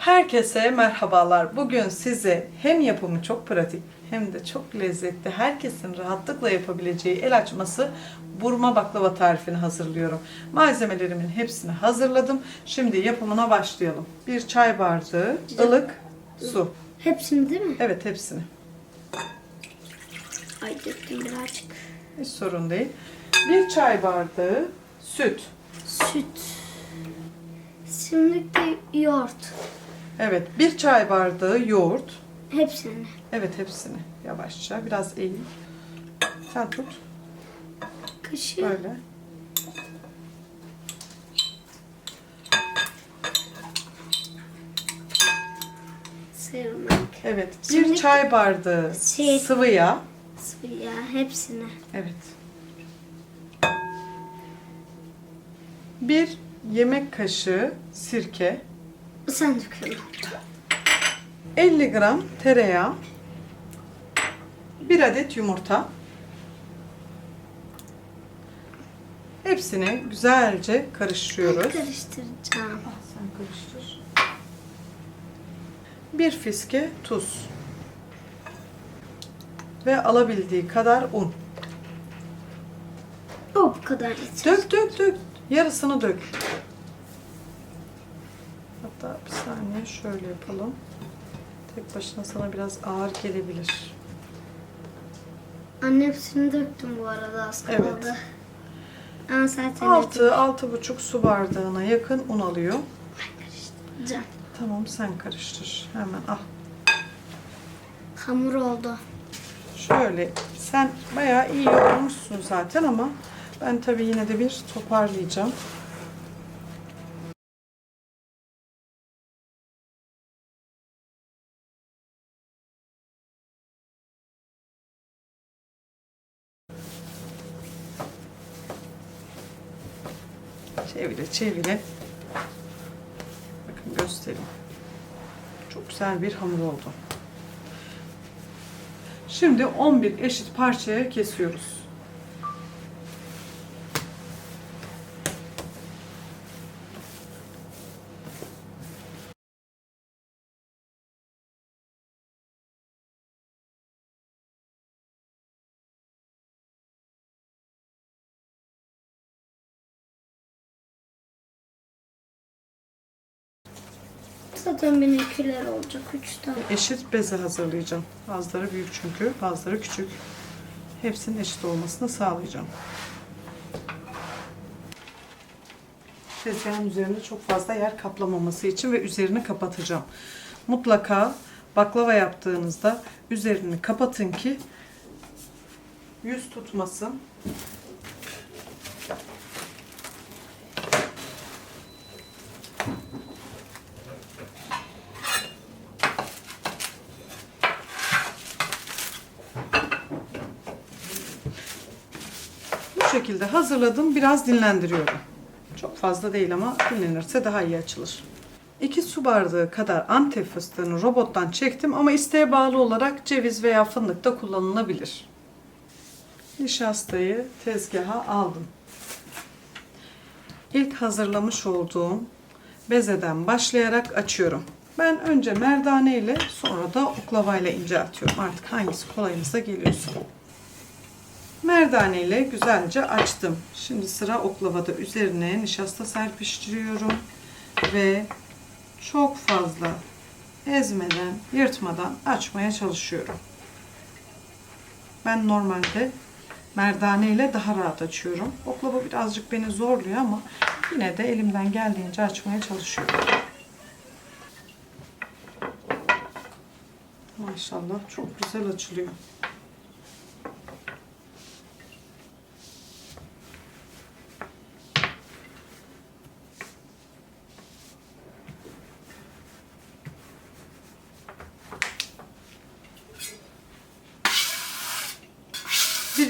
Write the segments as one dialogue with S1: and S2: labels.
S1: Herkese merhabalar. Bugün size hem yapımı çok pratik hem de çok lezzetli, herkesin rahatlıkla yapabileceği el açması burma baklava tarifini hazırlıyorum. Malzemelerimin hepsini hazırladım. Şimdi yapımına başlayalım. Bir çay bardağı ılık su.
S2: Hepsini değil mi?
S1: Evet hepsini.
S2: Ay döktüm birazcık.
S1: Hiç sorun değil. Bir çay bardağı süt.
S2: Süt. Şimdi yoğurt.
S1: Evet bir çay bardağı yoğurt.
S2: Hepsini.
S1: Evet hepsini. Yavaşça biraz eğil. Sen tut.
S2: Kaşığı.
S1: Böyle.
S2: Sıyırmak.
S1: Evet. Bir
S2: Şimdi-
S1: çay bardağı
S2: Şey-
S1: sıvı yağ.
S2: Sıvı yağ. Hepsini.
S1: Evet. Bir yemek kaşığı sirke.
S2: Sen döküyorum.
S1: 50 gram tereyağı. Bir adet yumurta. Hepsini güzelce karıştırıyoruz.
S2: Karıştıracağım.
S1: Sen karıştır. Bir fiske tuz. Ve alabildiği kadar un.
S2: O bu kadar yeter.
S1: Dök dök dök. Yarısını dök. Hatta saniye şöyle yapalım. Tek başına sana biraz ağır gelebilir.
S2: Anne hepsini döktüm bu arada az
S1: Evet.
S2: kaldı. Ama zaten
S1: 6 altı buçuk su bardağına yakın un alıyor.
S2: karıştıracağım.
S1: Tamam sen karıştır. Hemen al.
S2: Hamur oldu.
S1: Şöyle sen bayağı iyi yoğurmuşsun zaten ama ben tabii yine de bir toparlayacağım. Çevire çevire. Bakın göstereyim. Çok güzel bir hamur oldu. Şimdi 11 eşit parçaya kesiyoruz.
S2: Zaten benimkiler olacak. Üç tane.
S1: Eşit beze hazırlayacağım. Bazıları büyük çünkü, bazıları küçük. Hepsinin eşit olmasını sağlayacağım. Tezgahın üzerinde çok fazla yer kaplamaması için ve üzerini kapatacağım. Mutlaka baklava yaptığınızda üzerini kapatın ki yüz tutmasın. Bu şekilde hazırladım. Biraz dinlendiriyorum. Çok fazla değil ama dinlenirse daha iyi açılır. 2 su bardağı kadar antep fıstığını robottan çektim ama isteğe bağlı olarak ceviz veya fındık da kullanılabilir. Nişastayı tezgaha aldım. İlk hazırlamış olduğum bezeden başlayarak açıyorum. Ben önce merdane ile sonra da oklava ile inceltiyorum. Artık hangisi kolayınıza geliyorsa. Merdane ile güzelce açtım. Şimdi sıra oklavada üzerine nişasta serpiştiriyorum ve çok fazla ezmeden, yırtmadan açmaya çalışıyorum. Ben normalde merdane ile daha rahat açıyorum. Oklava birazcık beni zorluyor ama yine de elimden geldiğince açmaya çalışıyorum. Maşallah çok güzel açılıyor.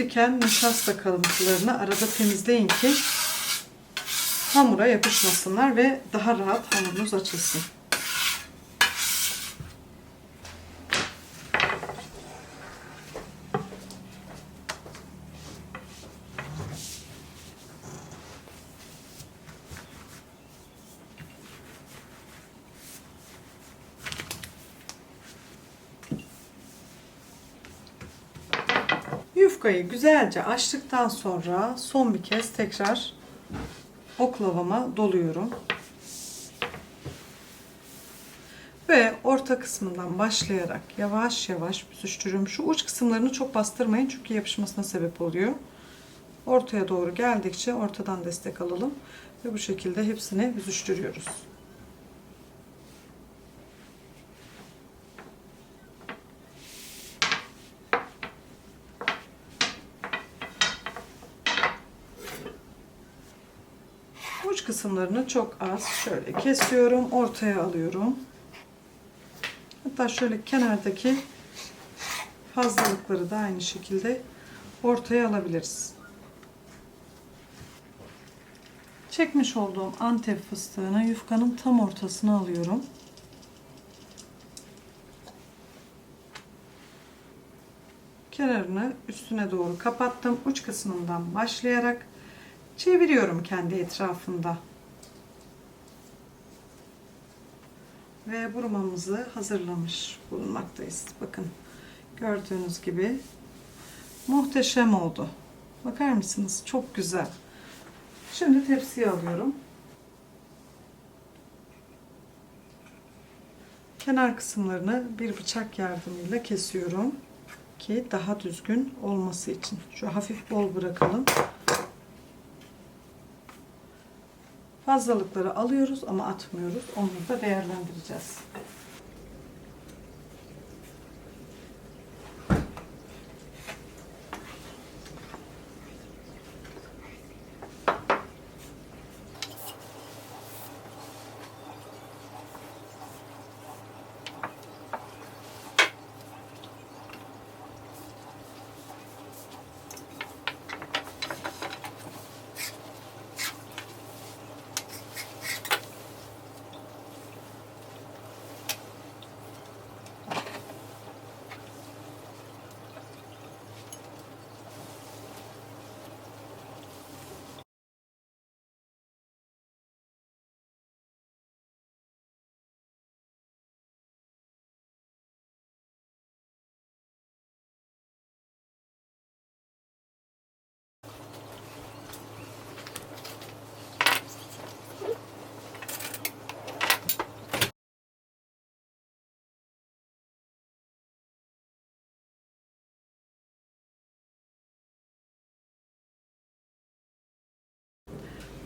S1: Biriken nişasta kalıntılarını arada temizleyin ki hamura yapışmasınlar ve daha rahat hamurunuz açılsın. Yufkayı güzelce açtıktan sonra son bir kez tekrar oklavama doluyorum. Ve orta kısmından başlayarak yavaş yavaş büzüştürüyorum. Şu uç kısımlarını çok bastırmayın çünkü yapışmasına sebep oluyor. Ortaya doğru geldikçe ortadan destek alalım ve bu şekilde hepsini büzüştürüyoruz. Uç kısımlarını çok az şöyle kesiyorum, ortaya alıyorum. Hatta şöyle kenardaki fazlalıkları da aynı şekilde ortaya alabiliriz. Çekmiş olduğum antep fıstığını yufkanın tam ortasına alıyorum. Kenarını üstüne doğru kapattım. Uç kısmından başlayarak çeviriyorum kendi etrafında. Ve burumamızı hazırlamış bulunmaktayız. Bakın gördüğünüz gibi muhteşem oldu. Bakar mısınız? Çok güzel. Şimdi tepsiye alıyorum. Kenar kısımlarını bir bıçak yardımıyla kesiyorum ki daha düzgün olması için. Şu hafif bol bırakalım. Fazlalıkları alıyoruz ama atmıyoruz. Onları da değerlendireceğiz.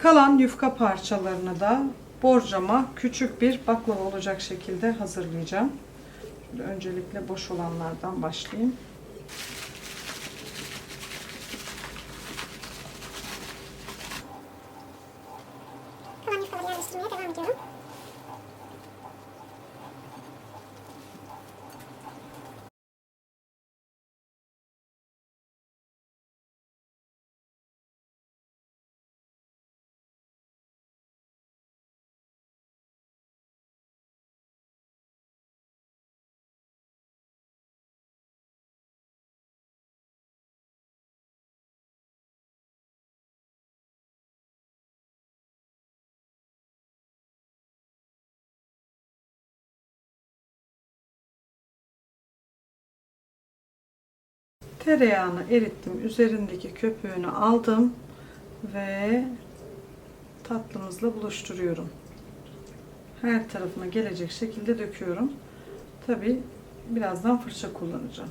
S1: Kalan yufka parçalarını da borcama küçük bir baklava olacak şekilde hazırlayacağım. Şöyle öncelikle boş olanlardan başlayayım.
S3: Kalan yufkaları yerleştirmeye devam ediyorum.
S1: Tereyağını erittim. Üzerindeki köpüğünü aldım ve tatlımızla buluşturuyorum. Her tarafına gelecek şekilde döküyorum. Tabi birazdan fırça kullanacağım.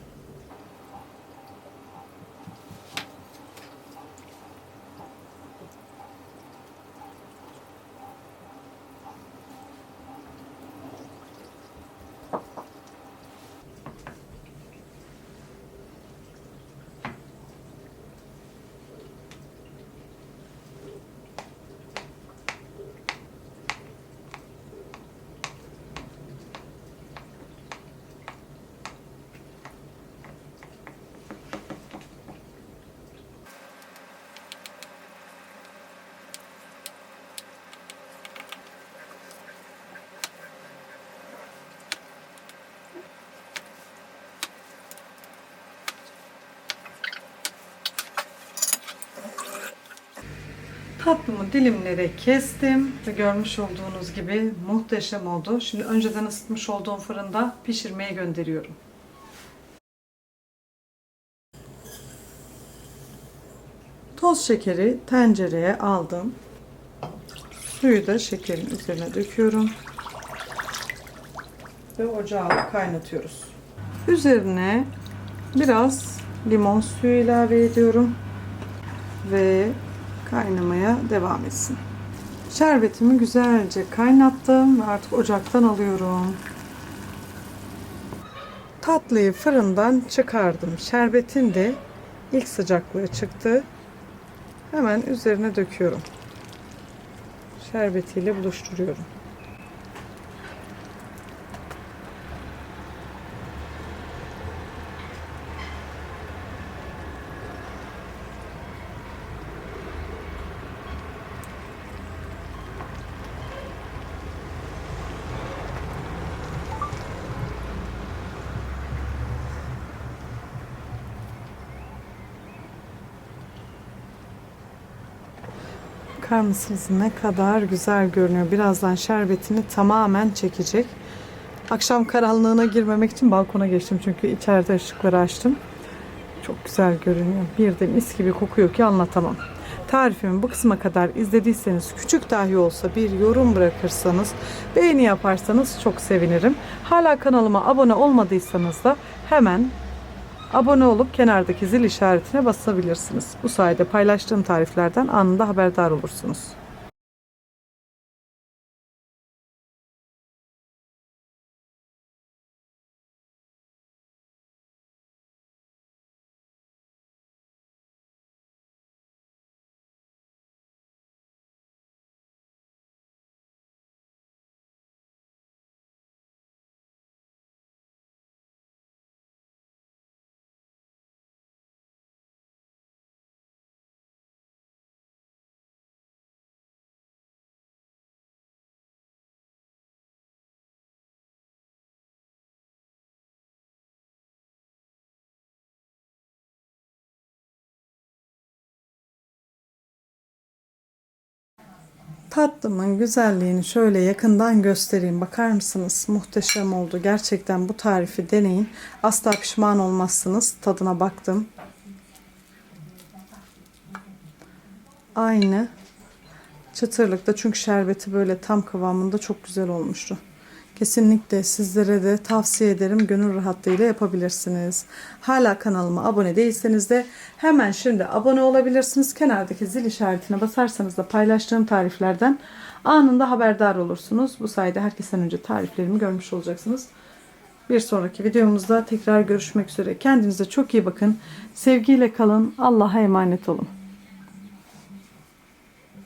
S1: Tatlımı dilimlere kestim ve görmüş olduğunuz gibi muhteşem oldu. Şimdi önceden ısıtmış olduğum fırında pişirmeye gönderiyorum. Toz şekeri tencereye aldım. Suyu da şekerin üzerine döküyorum. Ve ocağı kaynatıyoruz. Üzerine biraz limon suyu ilave ediyorum. Ve kaynamaya devam etsin. Şerbetimi güzelce kaynattım ve artık ocaktan alıyorum. Tatlıyı fırından çıkardım. Şerbetin de ilk sıcaklığı çıktı. Hemen üzerine döküyorum. Şerbetiyle buluşturuyorum. Bakar mısınız ne kadar güzel görünüyor. Birazdan şerbetini tamamen çekecek. Akşam karanlığına girmemek için balkona geçtim. Çünkü içeride ışıkları açtım. Çok güzel görünüyor. Bir de mis gibi kokuyor ki anlatamam. Tarifimi bu kısma kadar izlediyseniz küçük dahi olsa bir yorum bırakırsanız beğeni yaparsanız çok sevinirim. Hala kanalıma abone olmadıysanız da hemen Abone olup kenardaki zil işaretine basabilirsiniz. Bu sayede paylaştığım tariflerden anında haberdar olursunuz. Tatlımın güzelliğini şöyle yakından göstereyim. Bakar mısınız? Muhteşem oldu. Gerçekten bu tarifi deneyin. Asla pişman olmazsınız. Tadına baktım. Aynı çıtırlıkta çünkü şerbeti böyle tam kıvamında çok güzel olmuştu. Kesinlikle sizlere de tavsiye ederim. Gönül rahatlığıyla yapabilirsiniz. Hala kanalıma abone değilseniz de hemen şimdi abone olabilirsiniz. Kenardaki zil işaretine basarsanız da paylaştığım tariflerden anında haberdar olursunuz. Bu sayede herkesten önce tariflerimi görmüş olacaksınız. Bir sonraki videomuzda tekrar görüşmek üzere. Kendinize çok iyi bakın. Sevgiyle kalın. Allah'a emanet olun.